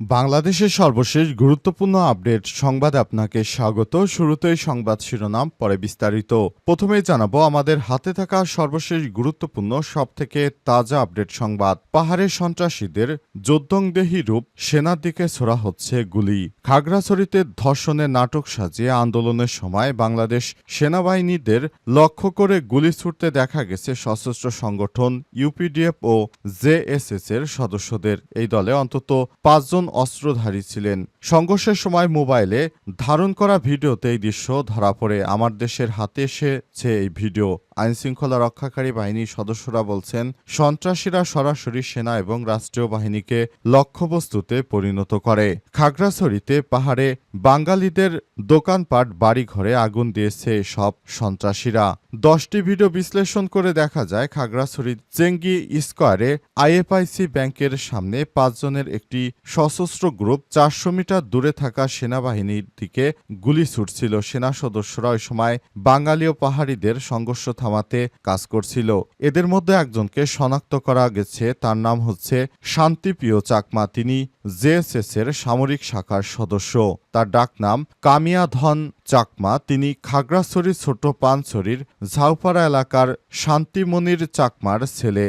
বাংলাদেশের সর্বশেষ গুরুত্বপূর্ণ আপডেট সংবাদে আপনাকে স্বাগত। শুরুতেই সংবাদ শিরোনাম, পরে বিস্তারিত। প্রথমেই জানাব, আমাদের হাতে থাকা সর্বশেষ গুরুত্বপূর্ণ, সবথেকে তাজা আপডেট সংবাদ। পাহাড়ের সন্ত্রাসীদের যোদ্ধংদেহী রূপ সেনার দিকে ছোড়া হচ্ছে গুলি। খাগড়াছড়িতে ধর্ষণের নাটক সাজিয়ে আন্দোলনের সময় বাংলাদেশ সেনাবাহিনীদের লক্ষ্য করে গুলি ছুটতে দেখা গেছে সশস্ত্র সংগঠন, ইউপিডিএফ ও জেএসএস এর সদস্যদের। এই দলে অন্তত পাঁচজন অস্ত্রধারী ছিলেন। সংঘর্ষের সময় মোবাইলে ধারণ করা ভিডিওতে এই দৃশ্য ধরা পড়ে। আমার দেশের হাতে এসেছে এই ভিডিও। আইনশৃঙ্খলা রক্ষাকারী বাহিনীর সদস্যরা বলছেন, সন্ত্রাসীরা সরাসরি সেনা এবং রাষ্ট্রীয় বাহিনীকে লক্ষ্যবস্তুতে পরিণত করে। খাগড়াছড়িতে পাহাড়ে বাঙালিদের দোকানপাট, বাড়িঘরে আগুন দিয়েছে সব সন্ত্রাসীরা। দশটি ভিডিও বিশ্লেষণ করে দেখা যায়, খাগড়াছড়ির চেঙ্গি স্কোয়ারে আইএফআইসি ব্যাংকের সামনে পাঁচজনের একটি সশস্ত্র গ্রুপ চারশো মিটার দূরে থাকা সেনাবাহিনীর দিকে গুলি ছুটছিল। সেনা সদস্যরা ওই সময় বাঙালি ও পাহাড়িদের সংঘর্ষ থামাতে কাজ করছিল। এদের মধ্যে একজনকে শনাক্ত করা গেছে। তার নাম হচ্ছে শান্তিপ্রিয় চাকমা। তিনি জেএসএস এর সামরিক শাখার সদস্য। তার ডাকনাম কামিয়া ধন চাকমা। তিনি খাগড়াছড়ির ছোট পানছড়ির ঝাউপাড়া এলাকার শান্তিমনির চাকমার ছেলে।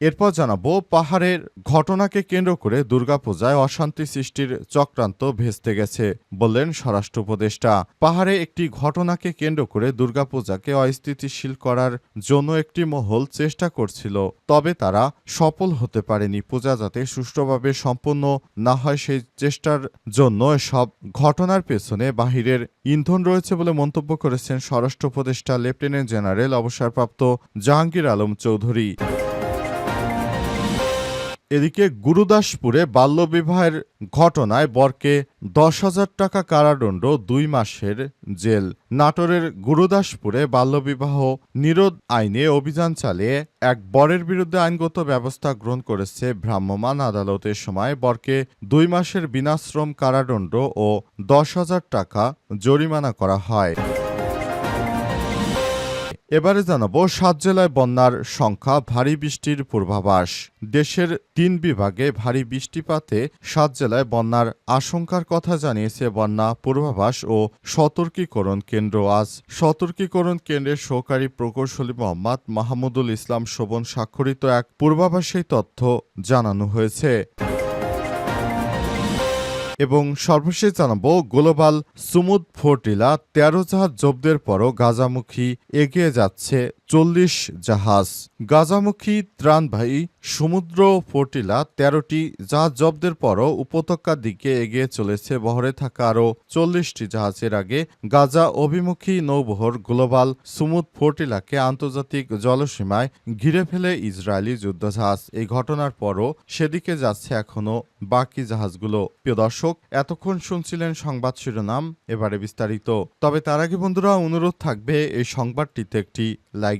এরপর জানাব, পাহাড়ের ঘটনাকে কেন্দ্র করে দুর্গাপূজায় অশান্তি সৃষ্টির চক্রান্ত ভেস্তে গেছে, বললেন স্বরাষ্ট্র উপদেষ্টা। পাহাড়ে একটি ঘটনাকে কেন্দ্র করে দুর্গাপূজাকে অস্থিতিশীল করার জন্য একটি মহল চেষ্টা করছিল, তবে তারা সফল হতে পারেনি। পূজা যাতে সুষ্ঠুভাবে সম্পন্ন না হয় সেই চেষ্টার জন্য সব ঘটনার পেছনে বাহিরের ইন্ধন রয়েছে বলে মন্তব্য করেছেন স্বরাষ্ট্র উপদেষ্টা, লেফটেন্যান্ট জেনারেল অবসরপ্রাপ্ত জাহাঙ্গীর আলম চৌধুরী। এদিকে গুরুদাসপুরে বাল্যবিবাহের ঘটনায় বরকে দশ হাজার টাকা কারাদণ্ড দুই মাসের জেল। নাটোরের গুরুদাসপুরে বাল্যবিবাহ নিরোধ আইনে অভিযান চালিয়ে এক বরের বিরুদ্ধে আইনগত ব্যবস্থা গ্রহণ করেছে ভ্রাম্যমাণ আদালতের সময় বরকে দুই মাসের বিনাশ্রম কারাদণ্ড ও দশ হাজার টাকা জরিমানা করা হয়। এবারে জানাব, সাত জেলায় বন্যার সংখ্যা, ভারী বৃষ্টির পূর্বাভাস। দেশের তিন বিভাগে ভারী বৃষ্টিপাতে সাত জেলায় বন্যার আশঙ্কার কথা জানিয়েছে বন্যা পূর্বাভাস ও সতর্কীকরণ কেন্দ্র। আজ সতর্কীকরণ কেন্দ্রের সহকারী প্রকৌশলী মোহাম্মদ মাহমুদুল ইসলাম শোভন স্বাক্ষরিত এক পূর্বাভাসেই তথ্য জানানো হয়েছে। এবং সর্বশেষ জানাব গ্লোবাল সুমুদ ফোর্টিলা তেরো জাহাজ জব্দের পরও গাজামুখী এগিয়ে যাচ্ছে চল্লিশ জাহাজ। গাজামুখী ত্রাণবাহী সমুদ্র ফোর্টিলা তেরোটি জাহাজ জব্দের পরও উপত্যকার দিকে এগিয়ে চলেছে। বহরে থাকা আরও চল্লিশটি জাহাজের আগে গাজা অভিমুখী নৌবহর গ্লোবাল সুমুদ ফোর্টিলাকে আন্তর্জাতিক জলসীমায় ঘিরে ফেলে ইসরায়েলি যুদ্ধজাহাজ। এই ঘটনার পরও সেদিকে যাচ্ছে এখনও বাকি জাহাজগুলো। প্রিয় দর্শক, এতক্ষণ শুনছিলেন সংবাদ শিরোনাম, এবারে বিস্তারিত। তবে তার আগে বন্ধুরা, অনুরোধ থাকবে এই সংবাদটিতে একটি লাইক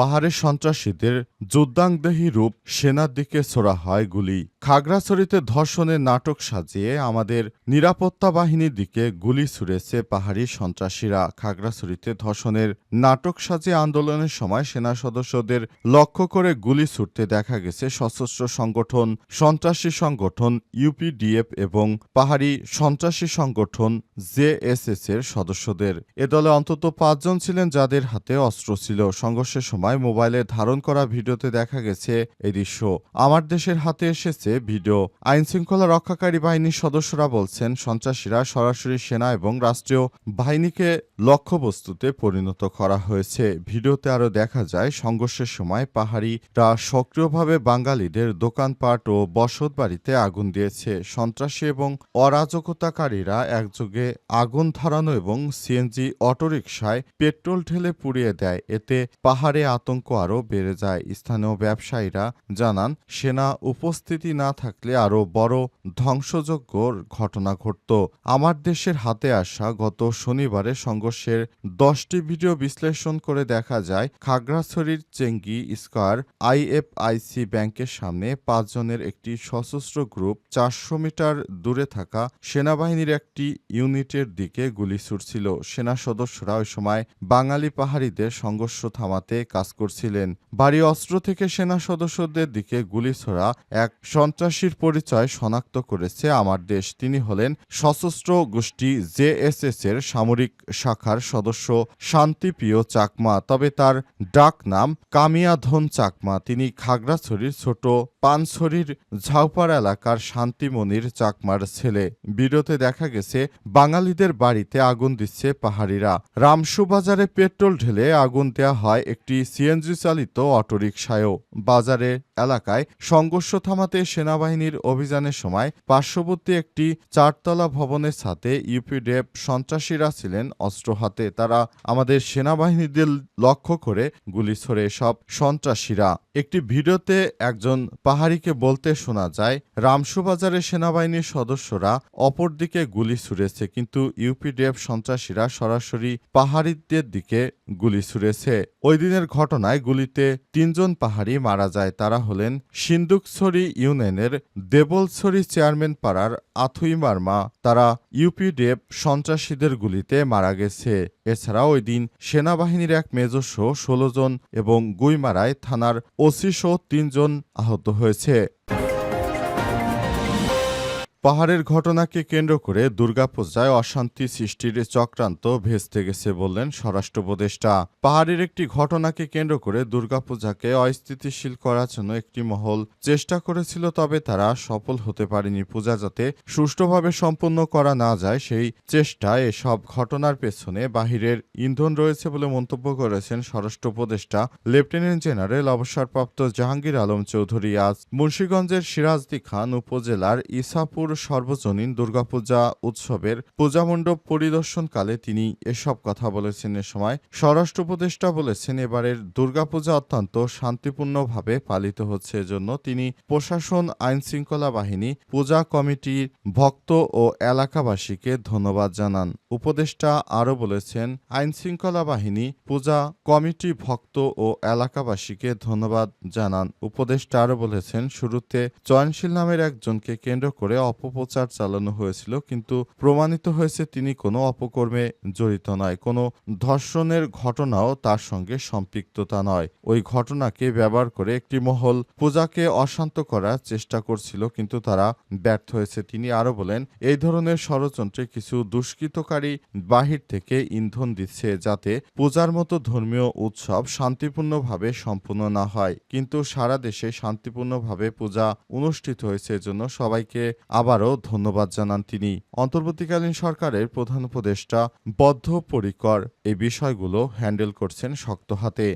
পাহাড়ের সন্ত্রাসীদের যুদ্ধাংদেহী রূপ সেনার দিকে ছোড়া হয় গুলি। খাগড়াছড়িতে ধর্ষণের নাটক সাজিয়ে আমাদের নিরাপত্তা বাহিনীর দিকে গুলি ছুড়েছে পাহাড়ি সন্ত্রাসীরা। খাগড়াছড়িতে ধর্ষণের নাটক সাজিয়ে আন্দোলনের সময় সেনা সদস্যদের লক্ষ্য করে গুলি ছুটতে দেখা গেছে সশস্ত্র সংগঠন, সন্ত্রাসী সংগঠন, ইউপিডিএফ এবং পাহাড়ি সন্ত্রাসী সংগঠন জেএসএস এর সদস্যদের। এ দলে অন্তত পাঁচজন ছিলেন যাদের হাতে অস্ত্র ছিল। সংঘর্ষের সময় মোবাইলে ধারণ করা ভিডিওতে দেখা গেছে এই দৃশ্য। আমার দেশের হাতে এসেছে হয়েছে ভিডিও। আইন শৃঙ্খলা রক্ষাকারী বাহিনীর সদস্যরা বলছেন, সন্ত্রাসীরা সরাসরি সেনা এবং রাষ্ট্রীয় বাহিনীকে লক্ষ্যবস্তুতে পরিণত করা হয়েছে। ভিডিওতে আরও দেখা যায়, সংঘর্ষের সময় পাহাড়িরা সক্রিয়ভাবে বাঙালিদের দোকানপাট ও বসত বাড়িতে আগুন দিয়েছে। সন্ত্রাসী এবং অরাজকতাকারীরা একযোগে আগুন ধরানো এবং সিএনজি অটোরিকশায় পেট্রোল ঢেলে পুড়িয়ে দেয়। এতে পাহাড়ে আতঙ্ক আরও বেড়ে যায়। স্থানীয় ব্যবসায়ীরা জানান, সেনা উপস্থিতি না থাকলে আরও বড় ধ্বংসযজ্ঞর ঘটনা ঘটত। আমার দেশের হাতে আসা গত শনিবারে সংঘর্ষের দশটি ভিডিও বিশ্লেষণ করে দেখা যায়, খাগড়াছড়ির চেঙ্গি স্কোয়ার আইএফআইসি ব্যাংকের সামনে পাঁচজনের একটি সশস্ত্র গ্রুপ চারশো মিটার দূরে থাকা সেনাবাহিনীর একটি ইউনিটের দিকে গুলি ছুটছিল সেনা সদস্যরা ওই সময় বাঙালি পাহাড়িদের সংঘর্ষ থামাতে কাজ করছিলেন। বাড়ি অস্ত্র থেকে সেনা সদস্যদের দিকে গুলি ছোড়া এক সন্ত্রাসীর পরিচয় শনাক্ত করেছে আমার দেশ। তিনি হলেন সশস্ত্র গোষ্ঠী জেএসএস এর সামরিক শাখার সদস্য শান্তিপ্রিয় চাকমা, তবে তার ডাক নাম কামিয়াধন চাকমা। তিনি খাগড়াছড়ির ছোট পানছড়ির ঝাউপাড়া এলাকার শান্তিমনির চাকমার ছেলে। ভিডিওতে দেখা গেছে, বাঙালিদের বাড়িতে আগুন দিচ্ছে পাহাড়িরা। রামসু বাজারে পেট্রোল ঢেলে আগুন দেয়া হয় একটি সিএনজি চালিত অটোরিকশায়ও। বাজারের এলাকায় সংঘর্ষ থামাতে সেনাবাহিনীর অভিযানের সময় পার্শ্ববর্তী একটি চারতলা ভবনের সাথে ইউপিডিএফ সন্ত্রাসীরা ছিলেন অস্ত্র হাতে। তারা আমাদের সেনাবাহিনীদের লক্ষ্য করে গুলি ছড়ে সব সন্ত্রাসীরা। একটি ভিডিওতে একজন পাহাড়িকে বলতে শোনা যায়, রামসুবাজারের সেনাবাহিনীর সদস্যরা অপরদিকে গুলি ছুড়েছে, কিন্তু ইউপিডিএফ সন্ত্রাসীরা সরাসরি পাহাড়িদের দিকে গুলি ছুড়েছে। ওই দিনের ঘটনায় গুলিতে তিনজন পাহাড়ি মারা যায়। তারা হলেন সিন্দুকছড়ি ইউনিয়নের দেবলছড়ি চেয়ারম্যান পাড়ার আথুই মার্মা, তারা ইউপিডিএফ সন্ত্রাসীদের গুলিতে মারা গেছে। এছাড়া ওই দিন সেনাবাহিনীর এক মেজস্ব ষোলো জন এবং গুইমারায় থানার ওসি সহ তিনজন আহত হয়েছে। পাহাড়ের ঘটনাকে কেন্দ্র করে দুর্গাপূজায় অশান্তি সৃষ্টির চক্রান্ত ভেস্তে গেছে বললেন স্বরাষ্ট্র উপদেষ্টা। পাহাড়ের একটি ঘটনাকে কেন্দ্র করে দুর্গাপূজাকে অস্থিতিশীল করার জন্য একটি মহল চেষ্টা করেছিল, তবে তারা সফল হতে পারেনি। পূজা যাতে সুষ্ঠুভাবে সম্পন্ন করা না যায়, সেই চেষ্টায় এসব ঘটনার পেছনে বাহিরের ইন্ধন রয়েছে বলে মন্তব্য করেছেন স্বরাষ্ট্র উপদেষ্টা। লেফটেন্যান্ট জেনারেল অবসরপ্রাপ্ত জাহাঙ্গীর আলম চৌধুরী আজ মুন্সীগঞ্জের সিরাজদি খান উপজেলার ইসাপুর সর্বজনীন দুর্গাপূজা উৎসবের পূজামণ্ডপ পরিদর্শনকালে তিনি এসব কথা বলেছেন এ সময়। স্বরাষ্ট্র উপদেষ্টা বলেছেন, এবারের দুর্গাপূজা অত্যন্ত শান্তিপূর্ণভাবে পালিত হচ্ছে। এজন্য তিনি প্রশাসন আইন শৃঙ্খলা বাহিনী, পূজা কমিটির ভক্ত ও এলাকাবাসীকে ধন্যবাদ জানান। উপদেষ্টা আরও বলেছেন আইন শৃঙ্খলা বাহিনী, পূজা কমিটি ভক্ত ও এলাকাবাসীকে ধন্যবাদ জানান। উপদেষ্টা আরও বলেছেন, শুরুতে চয়নশীল নামের একজনকে কেন্দ্র করে অপপ্রচার চালানো হয়েছিল, কিন্তু প্রমাণিত হয়েছে তিনি কোনো অপকর্মে জড়িত নয়। কোনো ধর্ষণের ঘটনাও তার সঙ্গে সম্পৃক্ততা নয়। ওই ঘটনাকে ব্যবহার করে একটি মহল পূজাকে অশান্ত করার চেষ্টা করছিল, কিন্তু তারা ব্যর্থ হয়েছে। তিনি আরও বলেন, এই ধরনের ষড়যন্ত্রে কিছু দুষ্কৃতকারী বাহির থেকে ইন্ধন দিচ্ছে যাতে পূজার মতো ধর্মীয় উৎসব শান্তিপূর্ণভাবে সম্পূর্ণ না হয়। কিন্তু সারা দেশে শান্তিপূর্ণভাবে পূজা অনুষ্ঠিত হয়েছে, এজন্য সবাইকে আবারও ধন্যবাদ জানান তিনি। অন্তর্বর্তীকালীন সরকারের প্রধান উপদেষ্টা বদ্ধপরিকর এই বিষয়গুলো হ্যান্ডেল করছেন শক্ত হাতে।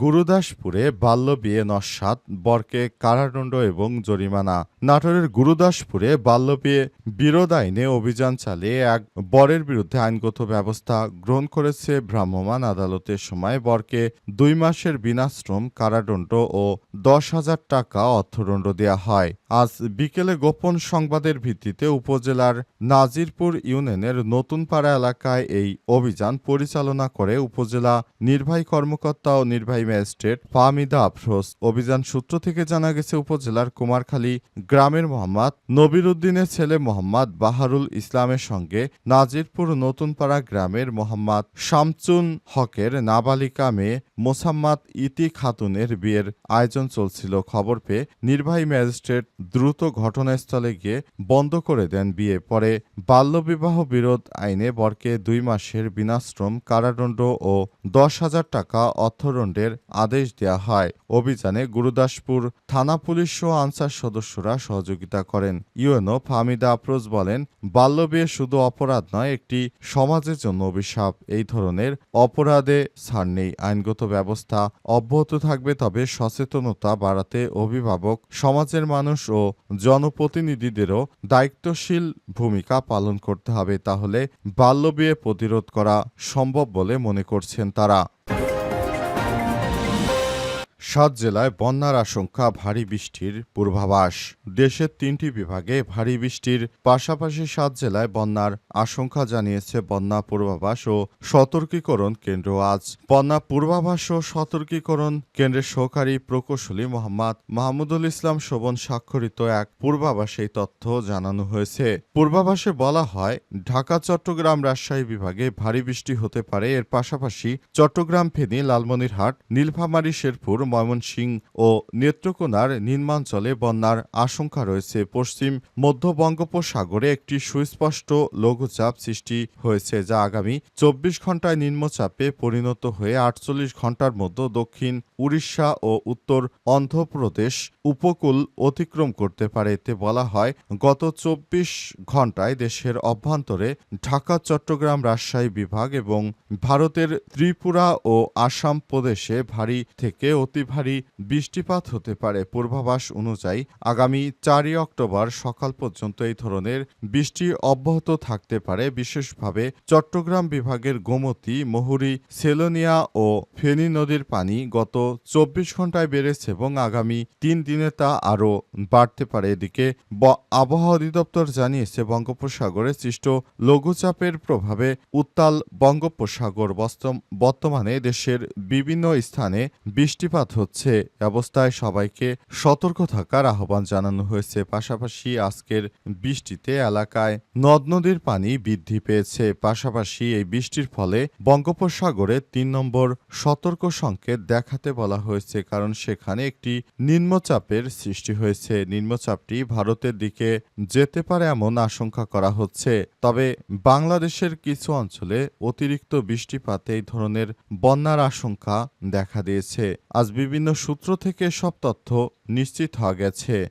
গুরুদাসপুরে বাল্য বিয়ে নস্বাত, বরকে কারাদণ্ড এবং জরিমানা। নাটোরের গুরুদাসপুরে বাল্য বিয়ে বিরোধ আইনে অভিযান চালিয়ে এক বরের বিরুদ্ধে আইনগত ব্যবস্থা গ্রহণ করেছে ভ্রাম্যমাণ আদালতের সময়। বরকে দুই মাসের বিনাশ্রম, কারাদণ্ড ও দশ হাজার টাকা অর্থদণ্ড দেওয়া হয়। আজ বিকেলে গোপন সংবাদের ভিত্তিতে উপজেলার নাজিরপুর ইউনিয়নের নতুনপাড়া এলাকায় এই অভিযান পরিচালনা করে উপজেলা নির্বাহী কর্মকর্তা ও নির্বাহী ম্যাজিস্ট্রেট ফাহমিদা আফরোজ। অভিযান সূত্র থেকে জানা গেছে, উপজেলার কুমারখালী গ্রামের মোহাম্মদ নবির উদ্দিনের ছেলে মোহাম্মদ বাহারুল ইসলামের সঙ্গে নাজিরপুর নতুনপাড়া গ্রামের মোহাম্মদ শামচুন হকের নাবালিকা মেয়ে মোসাম্মাদ ইতি খাতুনের বিয়ের আয়োজন চলছিল। খবর পেয়ে নির্বাহী ম্যাজিস্ট্রেট দ্রুত ঘটনাস্থলে গিয়ে বন্ধ করে দেন বিয়ে। পরে বাল্যবিবাহ বিরোধ আইনে বরকে দুই মাসের বিনাশ্রম কারাদণ্ড ও দশ হাজার টাকা অর্থদণ্ডের আদেশ দেওয়া হয়। অভিযানে গুরুদাসপুর থানা পুলিশ ও আনসার সদস্যরা সহযোগিতা করেন। ইউএনও ফামিদা আফরোজ বলেন, বাল্যবিয়ে শুধু অপরাধ নয়, একটি সমাজের জন্য অভিশাপ। এই ধরনের অপরাধে ছাড় নেই। আইনগত ব্যবস্থা অব্যাহত থাকবে, তবে সচেতনতা বাড়াতে অভিভাবক, সমাজের মানুষ ও জনপ্রতিনিধিদেরও দায়িত্বশীল ভূমিকা পালন করতে হবে, তাহলে বাল্যবিয়ে প্রতিরোধ করা সম্ভব বলে মনে করছেন তারা। সাত জেলায় বন্যার আশঙ্কা, ভারী বৃষ্টির পূর্বাভাস। দেশের তিনটি বিভাগে ভারী বৃষ্টির পাশাপাশি সাত জেলায় বন্যার আশঙ্কা জানিয়েছে বন্যা পূর্বাভাস ও সতর্কীকরণ কেন্দ্র। আজ বন্যা পূর্বাভাস ও সতর্কীকরণ কেন্দ্রের সহকারী প্রকৌশলী মোহাম্মদ মাহমুদুল ইসলাম শোভন স্বাক্ষরিত এক পূর্বাভাসে তথ্য জানানো হয়েছে। পূর্বাভাসে বলা হয়, ঢাকা, চট্টগ্রাম রাজশাহী বিভাগে ভারী বৃষ্টি হতে পারে। এর পাশাপাশি চট্টগ্রাম ফেনী, লালমনিরহাট, নীলফামারী, শেরপুর ময়মনসিংহ ও নেত্রকোনার নিম্নাঞ্চলে বন্যার আশঙ্কা রয়েছে। পশ্চিম মধ্য বঙ্গোপসাগরে একটি সুস্পষ্ট লঘুচাপ সৃষ্টি হয়েছে, যা আগামী চব্বিশ ঘন্টায় নিম্নচাপে পরিণত হয়ে আটচল্লিশ ঘণ্টার মধ্যে দক্ষিণ উড়িষ্যা ও উত্তর অন্ধ্রপ্রদেশ উপকূল অতিক্রম করতে পারে। এতে বলা হয়, গত চব্বিশ ঘন্টায় দেশের অভ্যন্তরে ঢাকা, চট্টগ্রাম, রাজশাহী বিভাগ এবং ভারতের ত্রিপুরা ও আসাম প্রদেশে ভারী থেকে অতি ভারী বৃষ্টিপাত হতে পারে। পূর্বাভাস অনুযায়ী আগামী চারই অক্টোবর সকাল পর্যন্ত এই ধরনের বৃষ্টি অব্যাহত থাকতে পারে। বিশেষভাবে চট্টগ্রাম বিভাগের গোমতী, মহুরী, সেলোনিয়া ও ফেনী নদীর পানি গত চব্বিশ ঘন্টায় বেড়েছে এবং আগামী তিন দিনে তা আরও বাড়তে পারে। এদিকে আবহাওয়া অধিদপ্তর জানিয়েছে, বঙ্গোপসাগরে সৃষ্ট লঘুচাপের প্রভাবে উত্তাল বঙ্গোপসাগর বর্তমানে দেশের বিভিন্ন স্থানে বৃষ্টিপাত হচ্ছে এ অবস্থায় সবাইকে সতর্ক থাকার আহ্বান জানানো হয়েছে। পাশাপাশি আজকের বৃষ্টিতে এলাকায় নদ নদীর পানি বৃদ্ধি পেয়েছে। পাশাপাশি এই বৃষ্টির ফলে বঙ্গোপসাগরে তিন নম্বর সতর্ক সংকেত দেখাতে বলা হয়েছে, কারণ সেখানে একটি নিম্নচাপের সৃষ্টি হয়েছে। নিম্নচাপটি ভারতের দিকে যেতে পারে এমন আশঙ্কা করা হচ্ছে। তবে বাংলাদেশের কিছু অঞ্চলে অতিরিক্ত বৃষ্টিপাতে এই ধরনের বন্যার আশঙ্কা দেখা দিয়েছে। আজ বিভিন্ন সূত্র থেকে সব তথ্য নিশ্চিত হওয়া গেছে।